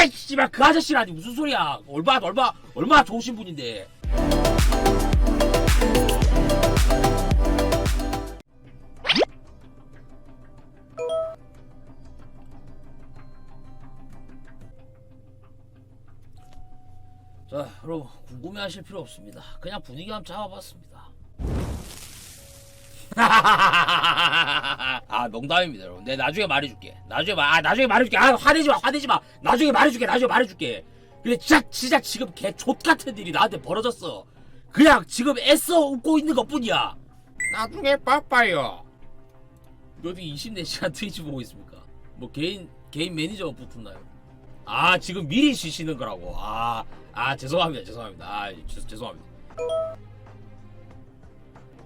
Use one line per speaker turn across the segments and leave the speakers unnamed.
에이 씨발 그 아저씨라니 무슨 소리야. 얼마 얼마 얼마나 좋으신 분인데. 자 여러분 궁금해하실 필요 없습니다. 그냥 분위기 한번 잡아봤습니다 아 농담입니다 여러분. 내 나중에 말해줄게. 나중에 말 아, 나중에 말해줄게. 아 화내지 마 화내지 마. 나중에 말해줄게 나중에 말해줄게. 근데 진짜 진짜 지금 개 족같은 일이 나한테 벌어졌어. 그냥 지금 애써 웃고 있는 것뿐이야. 나중에 빠빠요. 어디 24시간 트위치 보고 있습니까? 뭐 개인 개인 매니저 붙었나요? 아 지금 미리 쉬시는 거라고. 아, 아 죄송합니다 죄송합니다. 아 죄, 죄송합니다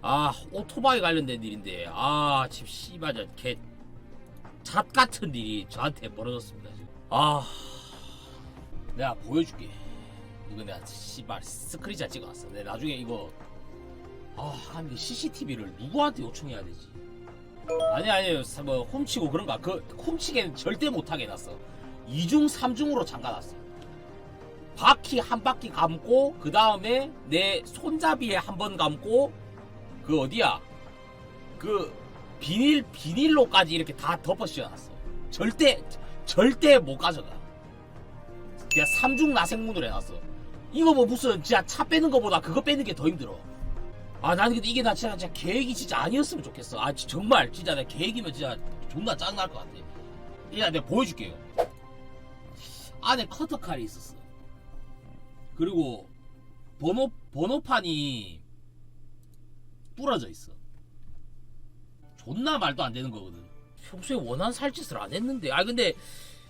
아 오토바이 관련된 일인데 아 지금 씨발 저개잣 같은 일이 저한테 벌어졌습니다 지금. 아 내가 보여줄게. 이거 내가 씨발 스크린샷 찍어놨어. 내가 나중에 이거 아 이거 CCTV를 누구한테 요청해야 되지? 아니 아니 뭐 훔치고 그런가 그 훔치게는 절대 못하게 해놨어. 2중 3중으로 잠가놨어. 바퀴 한 바퀴 감고 그 다음에 내 손잡이에 한 번 감고 그 어디야? 그 비닐 비닐로까지 이렇게 다 덮어 씌워놨어. 절대 절대 못 가져가. 그냥 삼중 나생문으로 해놨어. 이거 뭐 무슨 진짜 차 빼는 거보다 그거 빼는 게 더 힘들어. 아 나는 근데 이게 나 진짜, 진짜 계획이 진짜 아니었으면 좋겠어. 아 지- 정말 진짜 내 계획이면 진짜 존나 짱날 것 같아. 일단 내가 보여줄게요. 안에 커터 칼이 있었어. 그리고 번호 번호판이 부러져 있어. 존나 말도 안 되는 거거든. 평소에 원한 살짓을 안 했는데. 아 근데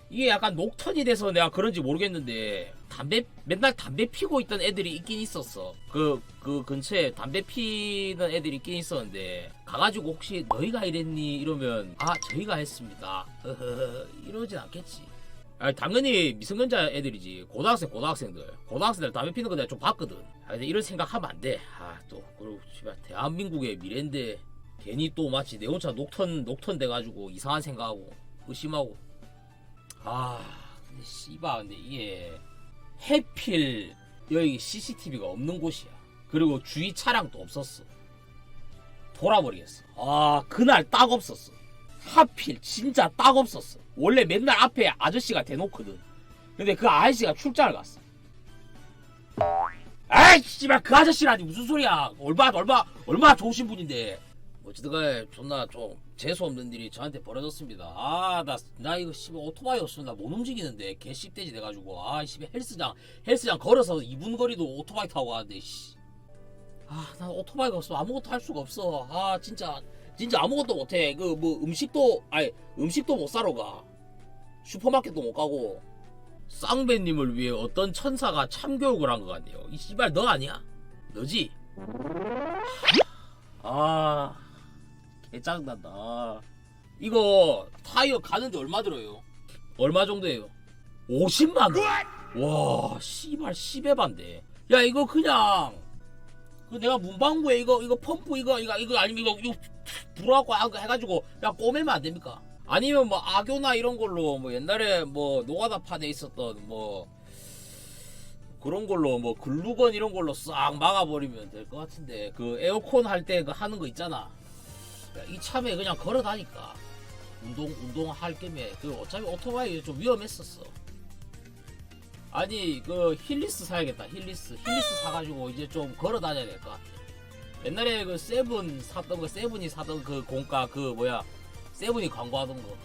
이게 약간 녹턴이 돼서 내가 그런지 모르겠는데 담배 맨날 담배 피고 있던 애들이 있긴 있었어. 그그 근처에 담배 피는 애들이 있긴 있었는데 가가지고 혹시 너희가 이랬니 이러면 아 저희가 했습니다. 이러진 않겠지. 아 당연히 미성년자 애들이지. 고등학생 고등학생들. 고등학생들 담배 피는 거 내가 좀 봤거든. 아 근데 이런 생각하면 안돼. 아또 그리고 씨발 대한민국의 미래인데 괜히 또 마치 내 혼자 녹턴 녹턴 돼가지고 이상한 생각하고 의심하고. 아 근데 씨발 근데 이게 해필 여기 CCTV가 없는 곳이야. 그리고 주위 차량도 없었어. 돌아버리겠어. 아 그날 딱 없었어 하필 진짜 딱 없었어. 원래 맨날 앞에 아저씨가 대놓거든. 근데 그 아저씨가 출장을 갔어. 아이 씨발 그 아저씨라니 무슨 소리야. 얼마 얼마 얼마나 좋으신 분인데. 어찌든간에 존나 좀 재수 없는 일이 저한테 벌어졌습니다. 아나나 이거 씨발 오토바이 없으면 나 못 움직이는데 개 씹돼지 돼가지고 아 씨발 헬스장 헬스장 걸어서 2분 거리도 오토바이 타고 가는데 씨. 아나 오토바이가 없으면 아무것도 할 수가 없어. 아 진짜 진짜 아무것도 못해. 그 뭐 음식도 아니 음식도 못 사러 가. 슈퍼마켓도 못 가고. 쌍배님을 위해 어떤 천사가 참교육을 한 것 같네요. 이 씨발 너 아니야? 너지? 아, 개짱난다. 이거 타이어 가는데 얼마 들어요? 얼마 정도예요? 50만 원. 와, 씨발 10에 반대. 야 이거 그냥 그 내가 문방구에 이거 이거 펌프 이거 이거 이거 아니면 이거 불어갖고 아- 해가지고 그냥 꼬매면 안 됩니까? 아니면 뭐 악교나 이런 걸로 뭐 옛날에 뭐 노가다 판에 있었던 뭐 그런 걸로 뭐 글루건 이런 걸로 싹 막아버리면 될 것 같은데 그 에어컨 할 때 그 하는 거 있잖아. 야, 이 참에 그냥 걸어 다니까 운동 운동 할 겸에 그 어차피 오토바이 좀 위험했었어. 아니 그 힐리스 사야겠다 힐리스 힐리스 사가지고 이제 좀 걸어 다녀야 될 것 같아. 옛날에 그 세븐 샀던 거 세븐이 사던 그 공가 그 뭐야 세븐이 광고하던 거.